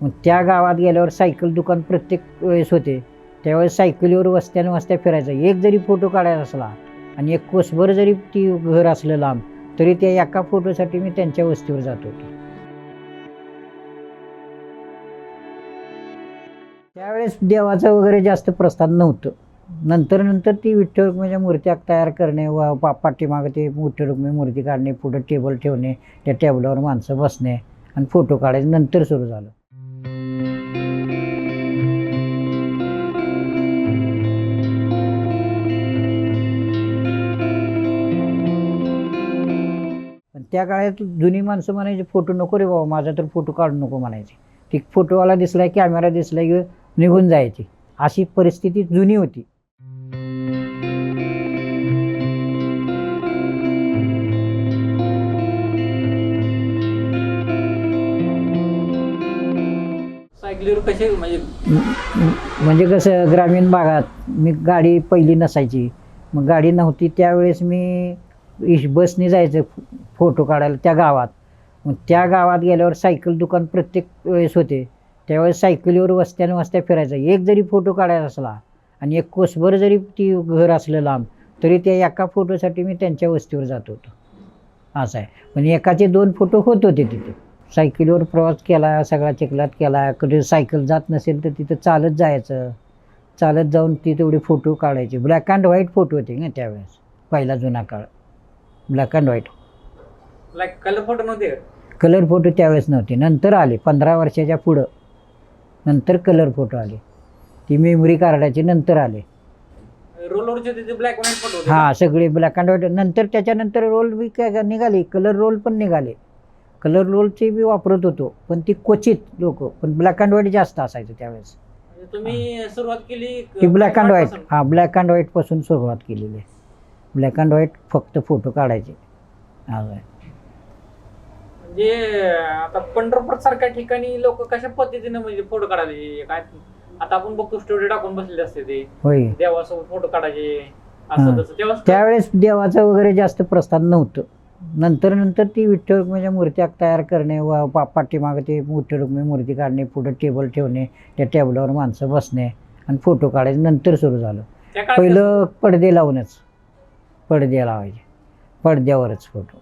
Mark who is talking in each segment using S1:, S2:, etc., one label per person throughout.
S1: मग त्या गावात गेल्यावर सायकल दुकान प्रत्येक वेळेस होते. त्यावेळेस सायकलीवर वस्त्याने वस्त्या फिरायचं. एक जरी फोटो काढायचा असला आणि एक कोसभर जरी ती घर असलं लांब तरी त्या एका फोटोसाठी मी त्यांच्या वस्तीवर जात होतो. त्यावेळेस देवाचं वगैरे जास्त प्रस्थान नव्हतं. नंतर नंतर ती विठ्ठल रुक्मीच्या मूर्त्या तयार करणे व पा पाठीमागं ते विठ्ठल रुक्मी मूर्ती काढणे पुढं टेबल ठेवणे त्या टेबलावर माणसं बसणे आणि फोटो काढायचे. नंतर सुरू झालं. त्या काळात जुनी माणसं म्हणायची फोटो नको रे बाबा माझा तर फोटो काढू नको म्हणायचे. ती फोटोवाला दिसला कॅमेरा दिसला की निघून जायची. अशी परिस्थिती जुनी होती.
S2: म्हणजे
S1: म्हणजे कसं ग्रामीण भागात मी गाडी पहिली नसायची. मग गाडी नव्हती त्यावेळेस मी इश बसने जायचं. फोटो काढायला त्या गावात. मग त्या गावात गेल्यावर सायकल दुकान प्रत्येक वेळेस होते. त्यावेळेस सायकलीवर वस्त्याने वस्त्या फिरायचं. एक जरी फोटो काढायचा असला आणि एक कोसभर जरी ती घर असलं लांब तरी त्या एका फोटोसाठी मी त्यांच्या वस्तीवर जात होतो. असं आहे. पण एकाचे दोन फोटो होत होते तिथे. सायकलीवर प्रवास केला सगळा चिखलात केला. कधी सायकल जात नसेल तर तिथं चालत जायचं. चालत जाऊन ती तेवढे फोटो काढायचे. ब्लॅक अँड व्हाईट फोटो होते ना त्यावेळेस. पहिला जुना काळ. Black and white.
S2: Like colour photo नव्हते?
S1: कलर फोटो त्यावेळेस नव्हते. नंतर आले पंधरा वर्षाच्या पुढं. नंतर कलर फोटो आले. ती मेमरी कार्डाचे नंतर आले.
S2: रोलवरचे तिथे ब्लॅक अँड व्हाईट फोटो होते
S1: हां सगळे ब्लॅक अँड व्हाईट नंतर त्याच्यानंतर रोल बी काय निघाले. कलर रोल पण निघाले. कलर रोलचे बी वापरत होतो. पण ती क्वचित लोक पण ब्लॅक अँड व्हाईट जास्त असायचं त्यावेळेस.
S2: म्हणजे तुम्ही सुरुवात केली
S1: ती ब्लॅक अँड
S2: व्हाईटपासून.
S1: हां ब्लॅक अँड व्हाईटपासून सुरुवात केलेली आहे. ब्लॅक अँड व्हाईट फक्त फोटो काढायचे. असं
S2: म्हणजे आता पंढरपूर सारख्या ठिकाणी लोक कशा पद्धतीने म्हणजे फोटो काढायचे काय? आता आपण बघतो स्टुडिओ टाकून बसलेले असते ते.
S1: होय.
S2: देवासोबत फोटो काढायचे
S1: हा.
S2: असं तसं तेव्हा
S1: त्यावेळेस देवाचं वगैरे जास्त प्रस्थान नव्हतं. नंतर नंतर ती विठ्ठल रुक्मिणीच्या मूर्त्या तयार करणे व पा पाठीमागं ते विठ्ठल रुक्मिणी मूर्ती काढणे पुढं टेबल ठेवणे त्या टेबलावर माणसं बसणे आणि फोटो काढायचे नंतर सुरू झालं.
S2: त्या काळात
S1: पहिलं पडदे लावूनच पडदे लावायचे. पडद्यावरच फोटो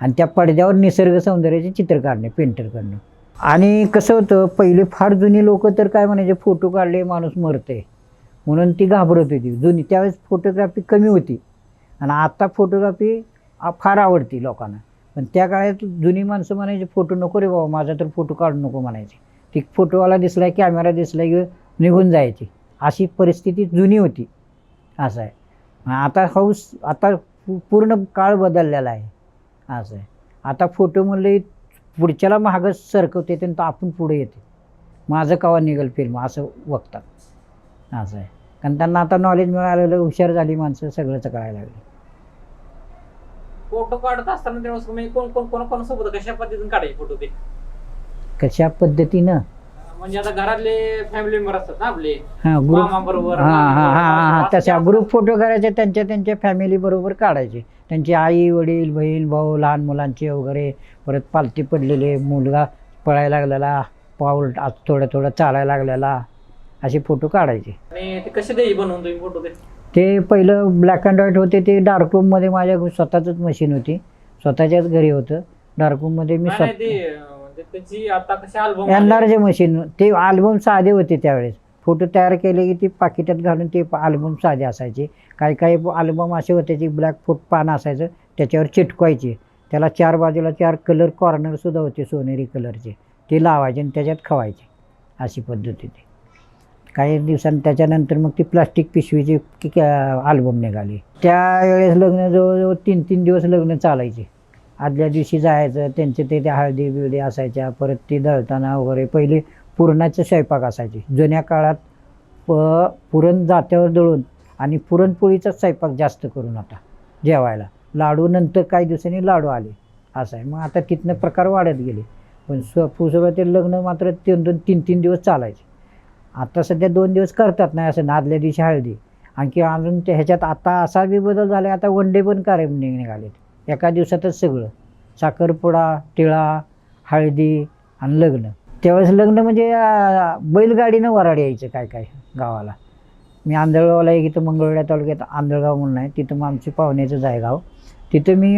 S1: आणि त्या पडद्यावर निसर्ग सौंदर्याचे चित्र काढणे पेंटर करणे. आणि कसं होतं पहिले फार जुनी लोक तर काय म्हणायचे फोटो काढले माणूस मरते म्हणून ती घाबरत होती. जुनी त्यावेळेस फोटोग्राफी कमी होती. आणि आता फोटोग्राफी फार आवडती लोकांना. पण त्या काळात जुनी माणसं म्हणायचे फोटो नको रे बाबा माझा तर फोटो काढू नको म्हणायचे. ती फोटोवाला दिसला कॅमेरा दिसला की निघून जायची. अशी परिस्थिती जुनी होती. असं आहे. आता हाऊस आता पूर्ण काळ बदललेला आहे. असं आहे. आता फोटो म्हणले पुढच्याला महागच सरकवते तर आपण पुढे येते. माझं कवा निघल फिल्म असं बघतात असं आहे. कारण त्यांना आता नॉलेज मिळालेलं हुशार झाली माणसं सगळंच कळायला लागलं.
S2: फोटो काढत असताना कोण कोण कोण कोण सोबत कशा पद्धतीने काढायचे फोटो ते?
S1: कशा पद्धतीनं?
S2: म्हणजे आता घरातले फॅमिली मेंबर असतात ना आपले.
S1: हां ग्रुप
S2: मामा बरोबर
S1: हां हां हां हां
S2: असं
S1: तशा ग्रुप फोटो करायचे त्यांच्या त्यांच्या फॅमिली बरोबर काढायचे. त्यांची आई वडील बहीण भाऊ लहान मुलांचे वगैरे परत पालती पडलेले मुलगा पळायला लागलेला पाऊल आज थोडं थोडं चालायला लागलेला असे फोटो काढायचे.
S2: आणि ते कसे द्यायचे बनवून तुम्ही फोटो ते?
S1: ते पहिलं ब्लॅक अँड व्हाईट होते ते डार्क रूममध्ये माझ्या स्वतःचंच मशीन होती. स्वतःच्याच घरी होतं. डार्क रूममध्ये मी
S2: नाही, नाही,
S1: स्वतः
S2: ते अं, त्याची आता अल्बम
S1: मशीन ते अल्बम साधे होते त्यावेळेस. फोटो तयार केले की ते पाकिटात घालून ते अल्बम साधे असायचे. काही काही अल्बम असे होते जे ब्लॅक फुट पान असायचं त्याच्यावर चिटकवायचे. त्याला चार बाजूला चार कलर कॉर्नरसुद्धा होते सोनेरी कलरचे ते लावायचे आणि त्याच्यात खवायचे. अशी पद्धत होती. काही दिवसांनी त्याच्यानंतर मग ती प्लास्टिक पिशवीची अल्बम निघाली. त्यावेळेस लग्न जवळजवळ तीन तीन दिवस लग्न चालायचे. आदल्या दिवशी जायचं त्यांचे ते त्या हळदी बिळदी असायच्या परत ती दळताना वगैरे पहिले पुरणाचे स्वयंपाक असायचे. जुन्या काळात प पुरण जात्यावर दळून आणि पुरणपोळीचाच स्वयंपाक जास्त करून आता जेवायला. लाडू नंतर काही दिवसांनी लाडू आले असं आहे. मग आता तिथनं प्रकार वाढत गेले. पण स्व सुरुवातीला लग्न मात्र तीन दोन तीन तीन दिवस चालायचे. आता सध्या दोन दिवस करतात नाही असं ना आदल्या दिवशी हळदी. आणखी अजून ह्याच्यात आता असा बी बदल झाला आता वन डे पण कार्यक्रम नि- निघालेत. एका दिवसातच सगळं. साखरपुडा टिळा हळदी आणि लग्न. त्यावेळेस लग्न म्हणजे बैलगाडीनं वराड यायचं काय काय गावाला. मी आंधळगावला एक इथं मंगळवेढा तालुक्यात आंधळगाव म्हणून आहे. तिथं मग आमची पाहुण्याचं आहे गाव तिथं मी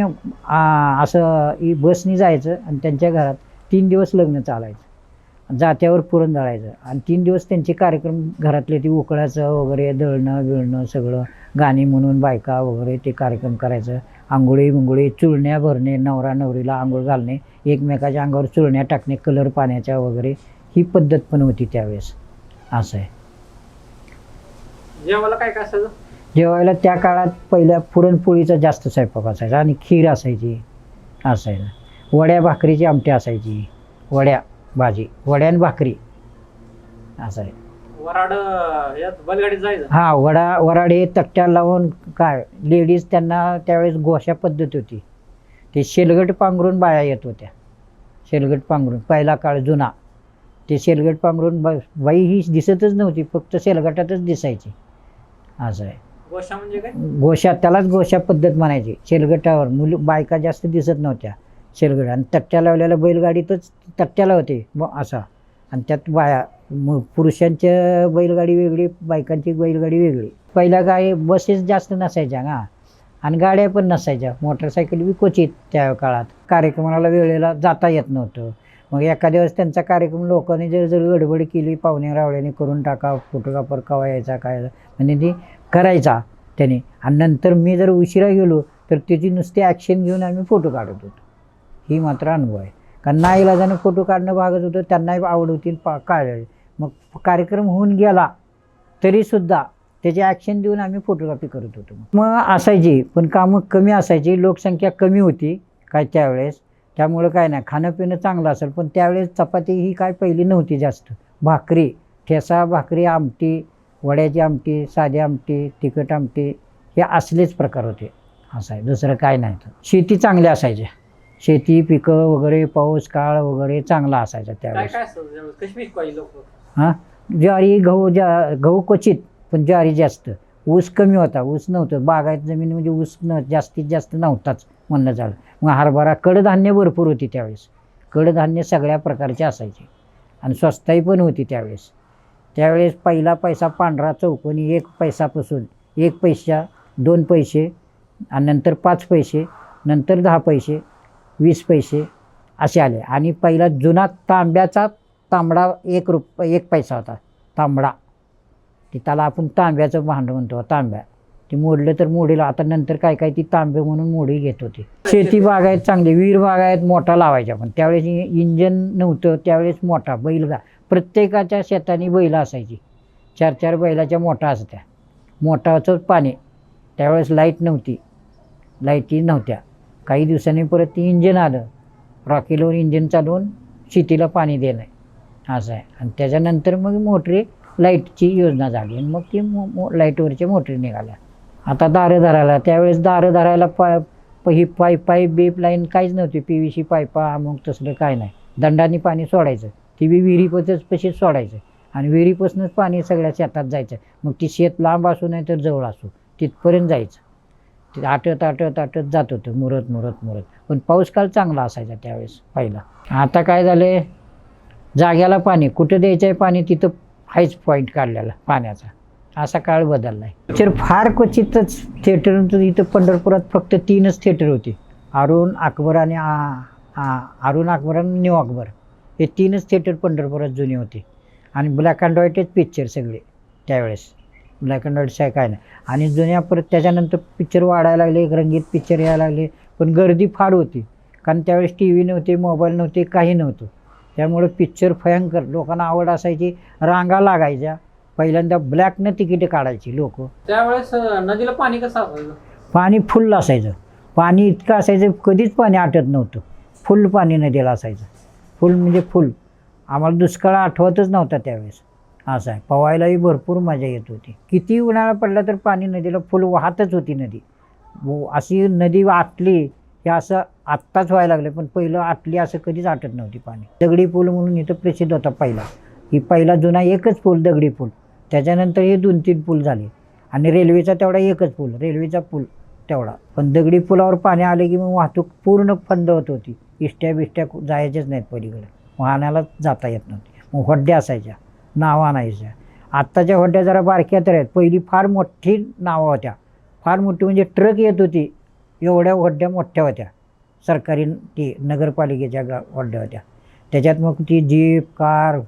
S1: असं बसनी जायचं आणि त्यांच्या घरात तीन दिवस लग्न चालायचं. जात्यावर पुरण जळायचं आणि तीन दिवस त्यांचे कार्यक्रम घरातले ती उकळाचं वगैरे दळणं बिळणं सगळं गाणी म्हणून बायका वगैरे ते कार्यक्रम करायचं. आंघोळी बिंगोळी चुळण्या भरणे नवरा नवरीला आंघोळ घालणे एकमेकाच्या अंगावर चुळण्या टाकणे कलर पाण्याच्या वगैरे ही पद्धत पण होती त्यावेळेस. असं आहे.
S2: जेवायला काय काय असायचं?
S1: जेवायला त्या काळात पहिल्या पुरणपोळीचा जास्त स्वयंपाक असायचा आणि खीर असायची. असायचं वड्या भाकरीची आमटी असायची. वड्या भाजी वड्या आणि भाकरी. असं आहे.
S2: वराड यात बैलगाडीत जायचं?
S1: हा वडा वराडे तट्ट्या लावून काय लेडीज त्यांना त्यावेळेस गोशा पद्धत होती. ते शेलगट पांघरून बाया येत होत्या. शेलगट पांघरून पहिला काळ जुना. ते शेलगट पांघरून बा बाई ही दिसतच नव्हती फक्त शेलगटातच दिसायची. असं आहे.
S2: गोशा म्हणजे काय?
S1: गोशा त्यालाच गोशा पद्धत म्हणायची. शेलगटावर मुली बायका जास्त दिसत नव्हत्या शेलगट. आणि तट्ट्या लावलेल्या बैलगाडीतच तट्ट्याला होते मग असा. आणि त्यात बाया मग पुरुषांच्या बैलगाडी वेगळी बायकांची बैलगाडी वेगळी. पहिल्या गाडी बसेस जास्त नसायच्या ना. आणि गाड्या पण नसायच्या. मोटरसायकल बी क्वचित त्या काळात. कार्यक्रमाला वेळेला जाता येत नव्हतं. मग एखाद्या वेळेस त्यांचा कार्यक्रम लोकांनी जर जर गडबड केली पाहुणे रावळ्याने करून टाका फोटोग्राफर कवा यायचा काय म्हणजे ती करायचा त्याने. आणि नंतर मी जर उशिरा गेलो तर त्याची नुसती ॲक्शन घेऊन आम्ही फोटो काढत होतो. ही मात्र अनुभव आहे. कारण नाईलाजानं फोटो काढणं भागत होतं त्यांनाही आवड होती पा काढायला. मग कार्यक्रम होऊन गेला तरीसुद्धा त्याचे ॲक्शन देऊन आम्ही फोटोग्राफी करत होतो. मग असायची पण कामं कमी असायची लोकसंख्या कमी होती काय त्यावेळेस. त्यामुळं काय नाही खाणं पिणं चांगलं असेल पण त्यावेळेस चपाती ही काय पहिली नव्हती जास्त. भाकरी ठेसा भाकरी आमटी वड्याची आमटी साधी आमटी तिखट आमटी हे असलेच प्रकार होते. असं आहे दुसरं काय नाही. तर शेती चांगली असायची. शेती पिकं वगैरे पाऊस काळ वगैरे चांगला असायचा
S2: काय
S1: त्यावेळेस.
S2: काय असतं लोक
S1: हां? ज्वारी गहू ज्या गहू क्वचित पण ज्वारी जास्त. ऊस कमी होता. ऊस नव्हतं. बागायत जमीन म्हणजे ऊस न जास्तीत जास्त नव्हताच म्हणणं झालं. मग हरभरा कडधान्य भरपूर होती त्यावेळेस. कडधान्य सगळ्या प्रकारचे असायचे. आणि स्वस्ताई पण होती त्यावेळेस. त्यावेळेस पहिला पैसा पांढरा चौकोनी एक पैसापासून एक पैसा दोन पैसे आणि नंतर पाच पैसे नंतर दहा पैसे वीस पैसे असे आले. आणि पहिला जुना तांब्याचा तांबडा एक रुप एक पैसा होता. तांबडा. ते त्याला आपण तांब्याचं भांडं म्हणतो. तांब्या. ते मोडलं तर मोडील. आता नंतर काय काय ती तांबे म्हणून मोडी घेत होती. शेती बागायत चांगली. विहीर बागायत मोठा लावायच्या पण. त्यावेळेस इंजन नव्हतं. त्यावेळेस मोठा बैलगा प्रत्येकाच्या शेतानी बैल असायची. चार चार बैलाच्या मोठा असत्या. मोठाचं पाणी. त्यावेळेस लाइट नव्हती. लाईटी नव्हत्या. काही दिवसांनी परत ती इंजन आलं. रॉकेलवर इंजिन चालवून शेतीला पाणी देणं असं आहे. आणि त्याच्यानंतर मग मोटरी लाईटची योजना झाली. आणि मग ती मो मो लाईटवरच्या मोटरी निघाल्या. आता दारं धरायला. त्यावेळेस दारं धरायला पाय ही पाईप पाईप बीप लाईन काहीच नव्हती. पी व्ही सी पाईपा मग तसलं काय नाही. दंडाने पाणी सोडायचं. ती बी विहिरीपचंच पशीच सोडायचं. आणि विहिरीपासूनच पाणी सगळ्या शेतात जायचं. मग ती शेत लांब असू नाही तर जवळ असू. तिथपर्यंत जायचं. ते आटत आटत आटत जात होतं मुरत मुरत मुरत. पण पाऊस काळ चांगला असायचा त्यावेळेस पहिला. आता काय झाले जाग्याला पाणी कुठं द्यायचं आहे पाणी? तिथं हायच पॉईंट काढलेला पाण्याचा. असा काळ बदलला आहे पिक्चर फार क्वचितच थिएटर इथं पंढरपुरात फक्त तीनच थिएटर होते. अरुण अकबर आणि अरुण अकबर आणि न्यू अकबर. हे तीनच थिएटर पंढरपुरात जुने होते. आणि ब्लॅक अँड व्हाईटच पिक्चर सगळे त्यावेळेस. ब्लॅक अँड व्हाईट काय नाही आणि जुन्या परत त्याच्यानंतर पिक्चर वाढायला लागले रंगीत पिक्चर यायला लागले. पण गर्दी फार होती. कारण त्यावेळेस टी व्ही नव्हते मोबाईल नव्हते काही नव्हतं. त्यामुळे पिक्चर भयंकर. लोकांना आवड असायची रांगा लागायच्या. पहिल्यांदा ब्लॅकनं तिकीटं काढायची लोक.
S2: त्यावेळेस नदीला पाणी कसं असायचं?
S1: पाणी फुल असायचं. पाणी इतकं असायचं कधीच पाणी आटत नव्हतं. फुल पाणी नदीला असायचं. फुल म्हणजे फुल आम्हाला दुष्काळ आठवतच नव्हता त्यावेळेस. असं आहे. पवायलाही भरपूर मजा येत होती. किती उन्हाळा पडला तर पाणी नदीला फुल वाहतच होती नदी. अशी नदी आटली हे असं आत्ताच व्हायला लागलं पण पहिलं आटली असं कधीच आटत नव्हती पाणी. दगडी पूल म्हणून इथं प्रसिद्ध होता पहिला. ही पहिला जुना एकच पूल दगडी पूल. त्याच्यानंतर हे दोन तीन पूल झाले. आणि रेल्वेचा तेवढा एकच पूल रेल्वेचा पूल तेवढा. पण दगडी पुलावर पाणी आले की मग वाहतूक पूर्ण फंद होत होती. इष्ट्या बिष्ट्या जायच्याच नाहीत पलीकडे. वाहनाला जाता येत नव्हते. मग होड्ड्या असायच्या. नावं आणायच्या आत्ताच्या होड्या जरा बारक्या तर आहेत. पहिली फार मोठी नावं होत्या. फार मोठी म्हणजे ट्रक येत होती. एवढ्या होड्या मोठ्या होत्या. सरकारी ती नगरपालिकेच्या गा होड्या होत्या. त्याच्यात मग ती जीप कार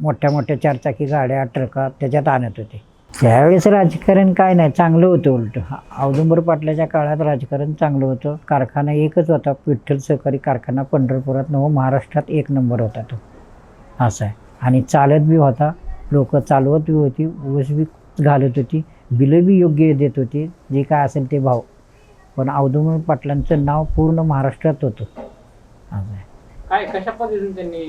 S1: मोठ्या मोठ्या चारचाकी गाड्या ट्रका त्याच्यात आणत होते. त्यावेळेस राजकारण काय नाही. चांगलं होतं उलट. औदुंबर पाटलाच्या काळात राजकारण चांगलं होतं. कारखाना एकच होता. विठ्ठल सहकारी कारखाना पंढरपुरात नव महाराष्ट्रात एक नंबर होता तो. असं आहे. आणि चालत बी होता. लोक चालवत बी होती ऊस बी घालत होती बिलं बी योग्य देत होती जे काय असेल ते भाव. पण औदुंबर पाटलांचं नाव पूर्ण महाराष्ट्रात होतं. असं आहे.
S2: काय कशा पद्धतीने त्यांनी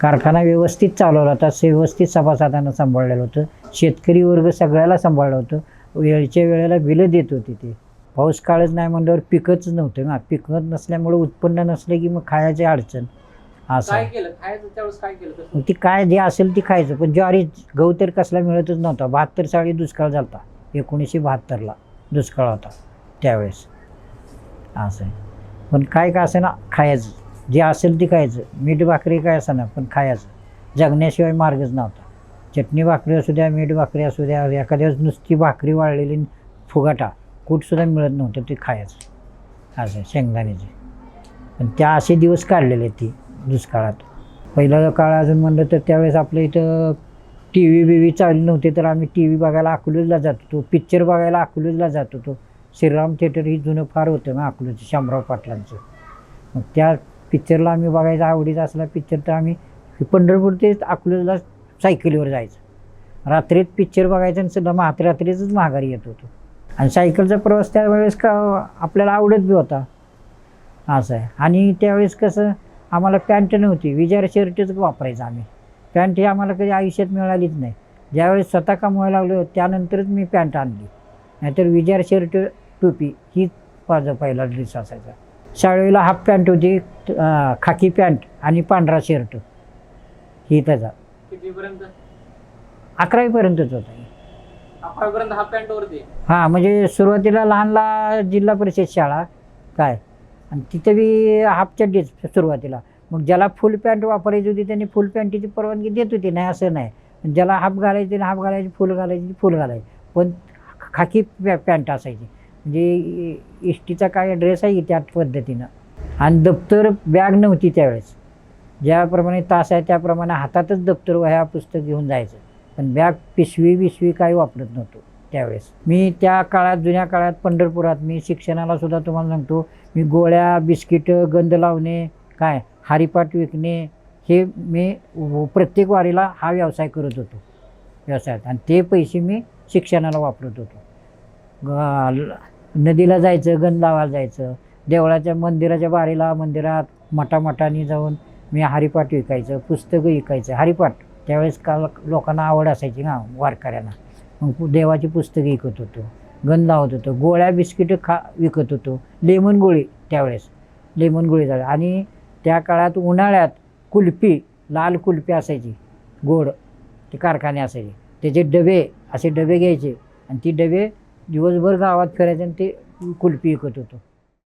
S1: कारखाना व्यवस्थित चालवला होता व्यवस्थित सभासदांना सांभाळलेलं होतं शेतकरी वर्ग सगळ्याला सांभाळलं होतं वेळच्या वेळेला बिलं देत होते ते. पाऊस काळच नाही म्हणल्यावर पिकच नव्हतं. ना पिकत नसल्यामुळे उत्पन्न नसलं की मग खायची अडचण. असं.
S2: काय
S1: आहे.
S2: केलं? खायचं त्यावेळेस काय केलं तसं?
S1: मग ती काय जे असेल ती खायचं. पण ज्वारी गहू तर कसला मिळतच नव्हता. बहात्तर साली दुष्काळ झाला एकोणीसशे बहात्तरला दुष्काळ होता त्यावेळेस. असं आहे. पण काय का असं ना खायचं. जे असेल ते खायचं. मीठ भाकरी काय असं ना पण खायचं. जगण्याशिवाय मार्गच नव्हता. चटणी भाकरी असू द्या मीठ भाकरी असू द्या एखाद्या वेळेस नुसती भाकरी वाळलेली फुगाटा. कुठसुद्धा मिळत नव्हतं ते खायचं. असं शेंगदाण्याचे. पण त्या असे दिवस काढलेले ती. दुष्काळात. पहिला काळ अजून म्हणलं तर त्यावेळेस आपल्या इथं टी व्ही बी व्ही चालू नव्हते तर आम्ही टी व्ही बघायला अकलूजला जात होतो. पिक्चर बघायला अकलूजला जात होतो. श्रीराम थिएटर ही जुनं फार होतं ना अकलूजचं शामराव पाटलांचं. मग त्या पिक्चरला आम्ही बघायचा आवडीचा असला पिक्चर तर आम्ही पंढरपूर ते अकलूजला सायकलीवर जायचं. रात्रीत पिक्चर बघायचं आणि सुद्धा महारात्रीच माघारी येत होतो. आणि सायकलचा प्रवास त्यावेळेस का आपल्याला आवडत बी होता. असं आहे. आणि त्यावेळेस कसं आम्हाला पॅन्ट नव्हती विजार शर्टच वापरायचं आम्ही. पॅन्ट ही आम्हाला कधी आयुष्यात मिळालीच नाही. ज्यावेळेस स्वतः कमवायला लागलो त्यानंतरच मी पॅन्ट आणली. नाहीतर विजार शर्ट टोपी ही माझा पहिला ड्रेस असायचा. शाळेला हाफ पॅन्ट होती खाकी पॅन्ट आणि पांढरा शर्ट. ही त्याचा. अकरावीपर्यंतच होता.
S2: हा वरती
S1: हां म्हणजे सुरुवातीला लहानला जिल्हा परिषद शाळा. काय? आणि तिथं बी हाफ चड्डीच सुरुवातीला. मग ज्याला फुल पॅन्ट वापरायची होती त्यांनी फुल पॅन्टीची परवानगी देत होती. नाही असं नाही. ज्याला हाफ घालायची हाफ घालायची फुल घालायची फुल घालायची. पण खाकी पॅ पॅन्ट असायची. म्हणजे इष्टीचा काय ड्रेस आहे त्या पद्धतीनं. आणि दप्तर बॅग नव्हती त्यावेळेस. ज्याप्रमाणे तास आहे त्याप्रमाणे हातातच दप्तर वह्या पुस्तक घेऊन जायचं. पण बॅग पिशवी बिशवी काही वापरत नव्हतो. त्यावेळेस. मी त्या काळात जुन्या काळात पंढरपुरात मी शिक्षणाला सुद्धा तुम्हाला सांगतो मी गोळ्या बिस्किटं गंध लावणे काय हारीपाट विकणे हे मी प्रत्येक वारीला हा व्यवसाय करत होतो व्यवसायात. आणि ते पैसे मी शिक्षणाला वापरत होतो. ग- नदीला जायचं गंध लावायला जायचं देवळाच्या मंदिराच्या बारीला मंदिरात मठामठाने जाऊन मी हरिपाठ विकायचं पुस्तकं विकायचं हरिपाठ त्यावेळेस का लोकांना आवड असायची ना वारकऱ्यांना. मग देवाची पुस्तकं विकत होतो. गंध लावत होतो. गोळ्या बिस्किटं खा विकत होतो. लेमन गोळी त्यावेळेस. लेमन गोळी झाली. आणि त्या काळात उन्हाळ्यात कुल्फी लाल कुल्फी असायची. गोड. ते कारखाने असायचे. त्याचे डबे असे डबे घ्यायचे. आणि ती डबे दिवसभर गावात फिरायचे आणि ते कुल्फी विकत होतो.